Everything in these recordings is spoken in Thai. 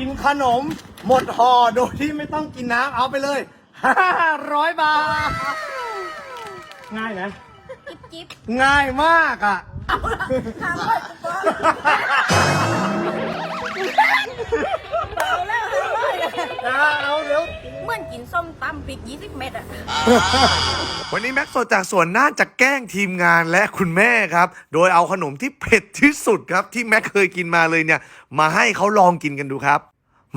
กินขนม หมดห่อโดยที่ไม่ต้องกินน้ำเอาไปเลย 500 บาท ง่ายนะ จิ๊บจิ๊บง่ายมากอะทำเลยเบาแล้วทำเลย เอาเร็ว เหมือน กินส้มพริกยี่สิบเม็ดอะ วันนี้แม็กโซจากสวนน่านจะแกล้งทีมงานและคุณแม่ครับ โดยเอาขนมที่เผ็ดที่สุดครับ ที่แม็กเคยกินมาเลยเนี่ย มาให้เขาลองกินกันดูครับ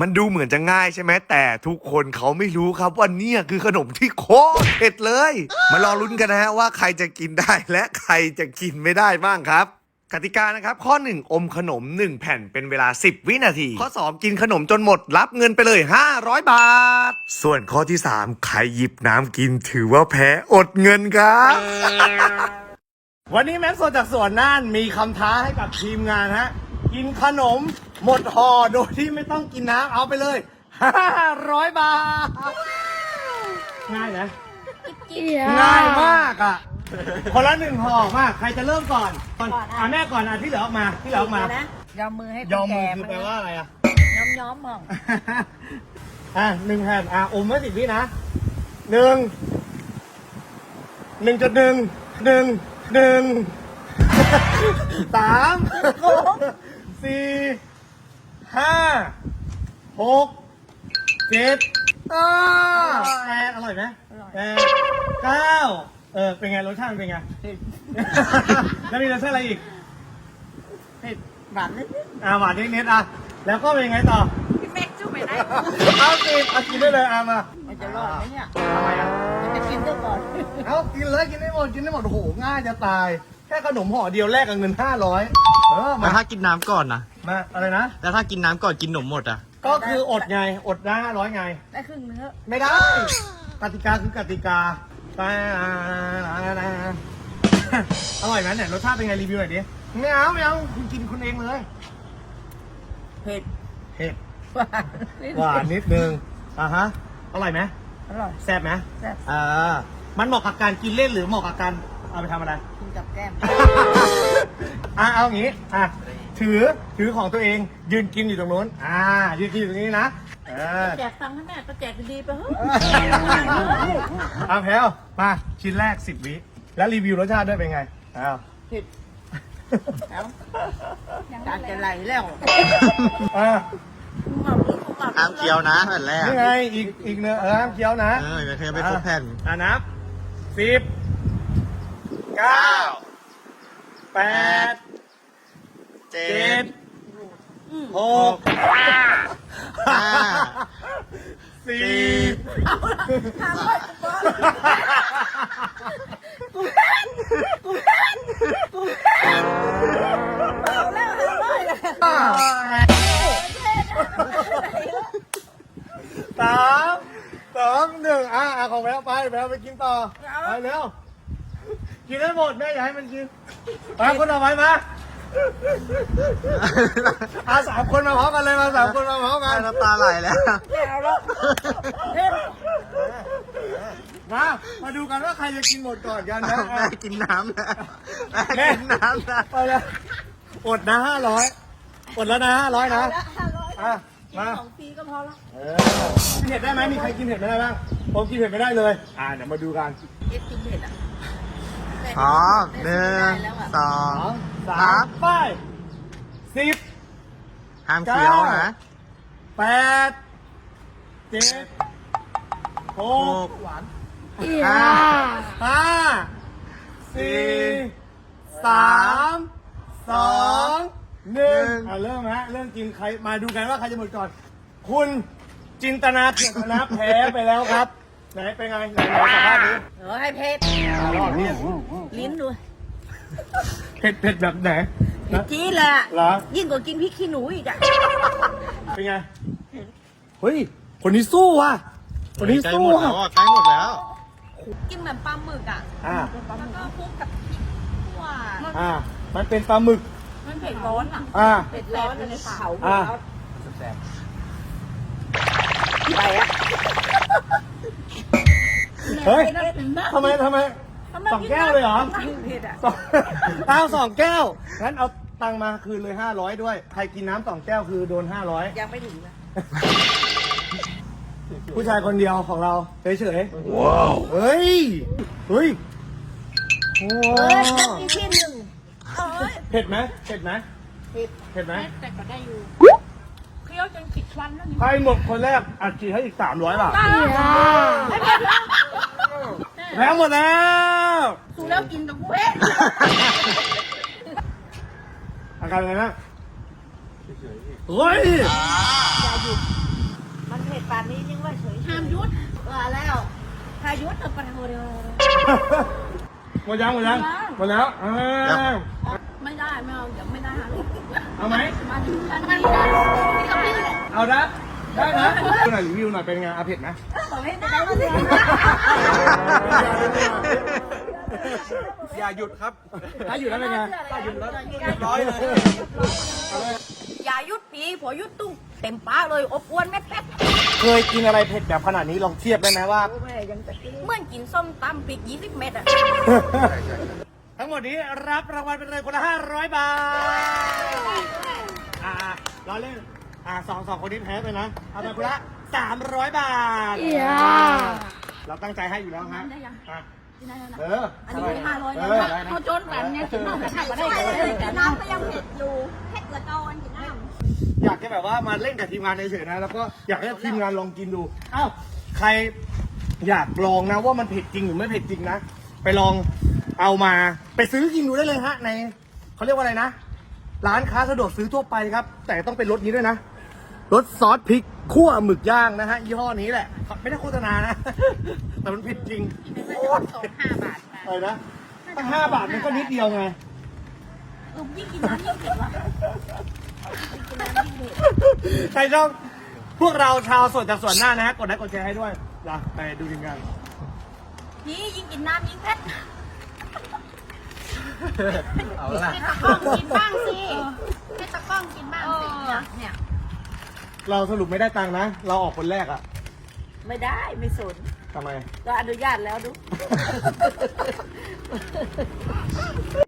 มันดูเหมือนจะง่ายใช่ไหมแต่ทุกคนเขาไม่รู้ครับว่าเนี่ยคือขนมที่โคตรเผ็ดเลย มารอลุ้นกันนะฮะว่าใครจะกินได้และใครจะกินไม่ได้บ้างครับ กติกานะครับ ข้อ 1 อมขนม 1 แผ่นเป็นเวลา 10 วินาที ข้อ 2 กินขนมจนหมดรับเงินไปเลย 500 บาท ส่วนข้อที่ 3 ใครหยิบน้ำกินถือว่าแพ้อดเงินครับ วันนี้แม็กโซจากสวนน่านมีคำท้าให้กับทีมงานฮะ กินขนมหมดห่อโดยที่ไม่ต้องกินน้ำเอาไปเลย 500 บาท ง่ายนะจิ๊บจิ๊บง่ายมากอะ คนละหนึ่งห่อมากใครจะเริ่มก่อนก่อนอะแม่ก่อนอะที่เหลือออกมาที่เหลือออกมาเดี๋ยวนะยอมมือให้ยอมมือแก่คือแปลว่าอะไรอะ ย้อมย้อมมองอะหนึ่งแผ่นอะอมไว้สิบวินะหนึ่งหนึ่งจุดหนึ่งหนึ่งหนึ่งสามสี่ห้าหกเจ็ดอ่าแปดอร่อยไหมแปดเก้า เออเป็นไงรสชาติมันเป็นไงแล้วมีรสชาติอะไรอีกเผ็ดหวานนิดอ่าหวานนิดๆอะแล้วก็เป็นไงต่อๆพี่แม็กจู้ไปไหนเอากินเอากินได้เลยอามามันจะรอดไหมเนี่ยทำไมอะมันจะกินด้วยก่อนเอากินเลยกินได้หมดกินได้หมดโอ้โหง่ายจะตาย แค่ขนมห่อเดียวแลกกับเงินห้าร้อยเออแล้มาวถ้ากินน้ำก่อนนะมาอะไรนะ แล้วถ้ากินน้ำก่อนกินขนมหมดอะ ก็คืออดไงอดได้ห้าร้อยไง ได้ครึ่งเนื้อไม่ได้ กติกาคือกติกา ไปอร่อยไหมเนี่ยรสชาติเป็นไงรีวิวหน่อยดิไม่เอาไม่เอาคุณกินคุณเองเลยเผ็ดเผ็ดหวานนิดหวานนิดนึงอะฮะอร่อยไหมอร่อยแซ่บไหมแซ่บอ่ามันเหมาะกับการกินเล่นหรือเหมาะกับการเอาไปทำอะไรกินกับแก้มอะเอางี้อะถือถือของตัวเองยืนกินอยู่ตรงนู้นอ่ายืนกินอยู่ตรงนี้นะเออแจกตังค์ให้แม่ก็แจกดีๆไปเฮ้ยเอาแพลวมาชิ้นแรกสิบวิแล้วรีวิวรสชาติด้วยเป็นไงอ้าวเผ็ดเอาจานจะไหลแล้วอะหมักลูกหมักห้ามเคี้ยวนะแผ่นแรกนี่ไงอีกอีกเนื้อเออห้ามเคี้ยวนะเออเดี๋ยวเธอไปครบแผ่นอะนับสิบเก้าแปดเจ็เจ็ดดหก ห้าสี่ทำเลยกูบอกกูเล่นกูเล่นกูเล่นเบาแล้วทำเลยเลยสามสองหนึ่งอะอะของแพลวไปแพลวไปกินต่อไปเร็วกินให้หมดแม่อย่าให้มันกินมาคนต่อไปมา อาสามคนมาพร้อมกันเลยมาสามคนมาพร้อมกันน้ำตาไหลแล้วเอาแล้วเล่นมา มาดูกันว่าใครจะกินหมดก่อนกันนะแม่กินน้ำนะแม่กินน้ำนะไปเลยอดนะห้าร้อยอดแล้วนะห้าร้อยนะละห้าร้อยอะมาสองปีก็พอละเออกินเผ็ดได้ไหมมีใครกินเผ็ดไม่ได้บ้างผมกินเผ็ดไม่ได้เลย อ่าเดี๋ยวมาดูกันเอ็ดกินเผ็ดอะ พร้อมหนึ่งสอสองงสามไปสิบห้ามเคี้ยวนะแปดเจ็ดหหกกห้าห้าสี่สามสองหนึ่งอะเริ่มฮะเริ่มกินใครมาดูกันว่าใครจะหมดก่อน คุณจินตนาเกียรตินะแพ้ไปแล้วครับ ไหนเป็นไงไหนไหนสภาพนี้เออให้เผ็ดอะรอบนี้ลิ้นดูเผ็ดเผ็ดแบบไหนเผ็ดจี๊ดเลยอะเหรอยิ่งกว่ากินพริกขี้หนูอีกอะเป็นไงเฮ้ยคนนี้สู้ว่ะคนนี้ใกล้สู้หมดว่ะแล้วอะใกล้หมดแล้วกินเหมือนปลาหมึกอะอ่าแล้วก็คลุกกับพริกขั่วอ่า มันเป็นปลาหมึก มันเผ็ดร้อนอะอ่าเผ็ดร้อนในเผาอ่าไปอะ เฮ้ยทำไมทำไมสองแก้วเลยเหรอเผ็ดอะสองเอาสองแก้ว งั้นเอาตังค์มาคืนเลยห้าร้อยด้วย ใครกินน้ำสองแก้วคือโดนห้าร้อยยังไม่ถึงนะผู้ชายคนเดียวของเราเฉยๆว้าวเฮ้ย เฮ้ยโอ้เอ้ยจะมีที่หนึ่งเอ้ยเผ็ดไหมเผ็ดไหมผิดเผ็ดไหมแต่ก็ได้อยู่เคี้ยวจนขิดฟันแล้วนี่ใครหมดคนแรกอัดฉีดให้อีกสามร้อยบาทไม่เป็นไร แพ้หมดแล้วสูแล้วกินกับกูเอ๊ะอาการอะไรนะเฮ้ยอย่าหยุด มันเผ็ดปานนี้ยังว่าเฉยห้ามหยุดว่าแล้วถ้าหยุดจะไปโหเดียวหมดยังหมดยังหมดแล้วอ่าไม่ได้ไม่เอาเดี๋ยวไม่ได้หาลูกเอาไหมมาถึงกันไม่ได้นี่ก็ไม่ได้เอานะ ได้นะดูหน่อยรีวิวหน่อยเป็นไงอาเผ็ดไหมต่อให้ได้มาสิอย่าหยุดครับ ถ้าอยู่แล้วเป็นไงถ้าหยุดแล้วร้อยเลยอย่าหยุดปีพอหยุดตุ้งเต็มปากเลยอบอวนแม่แป๊บเคยกินอะไรเผ็ดแบบขนาดนี้ลองเทียบได้ไหมว่าเหมื่อนกินส้มตำพริกยี่สิบเม็ดอะทั้งหมดนี้รับรางวัลไปเลยคนละห้าร้อยบาท อ่าเราเล่น อ่าสองสองคนนี้แพ้ไปนะ เอาไปคนละสามร้อยบาทเราตั้งใจให้อยู่แล้วฮะอะเอออันนี้ห้าร้อยเอนะอได้นะ เขาจนกันเนี่ยกินน้ำกระทะก็ได้เลยน้ำก็ยังเผ็ดอยู่เผ็ดละเกาอันกินน้ำ อยากจะแบบว่ามาเล่นกับทีมงานเฉยๆนะ แล้วก็อยากให้ทีมงานลองกินดูเอ้าใครอยากลองนะว่ามันเผ็ดจริงหรือไม่เผ็ดจริงนะ ไปลองเอามาไปซื้อกินดูได้เลยฮะในเขาเรียกว่าอะไรนะ ร้านค้าสะดวกซื้อทั่วไปครับ แต่ต้องเป็นรสนี้ด้วยนะ รสซอสพริกคั่วหมึกย่างนะฮะยี่ห้อนี้แหละ ไม่ได้โฆษณานะ แต่มันเผ็ดจริงโคตรสองเผ็ดห้าบาทนะเลยนะตั้งห้าบาทมันก็นิดเดียวไงเออยิ่งกินน้ำยิ่งเผ็ดว่ะยิ่งกินน้ำยิ่งเผ็ด ใครชอบพวกเราชาวสวนจากสวนหน้านะฮะ กดไลค์กดแชร์ให้ด้วยนะไปดูทีมงานนี่ยิ่งกินน้ำยิ่งเผ็ดเอาละให้ตะกล้องกินบ้างสิให้ตะกล้องกินบ้างสิเนี่ย เราสรุปไม่ได้ตังค์นะ เราออกคนแรกอะไม่ได้ไม่สนทำไม ก็อนุญาตแล้วดู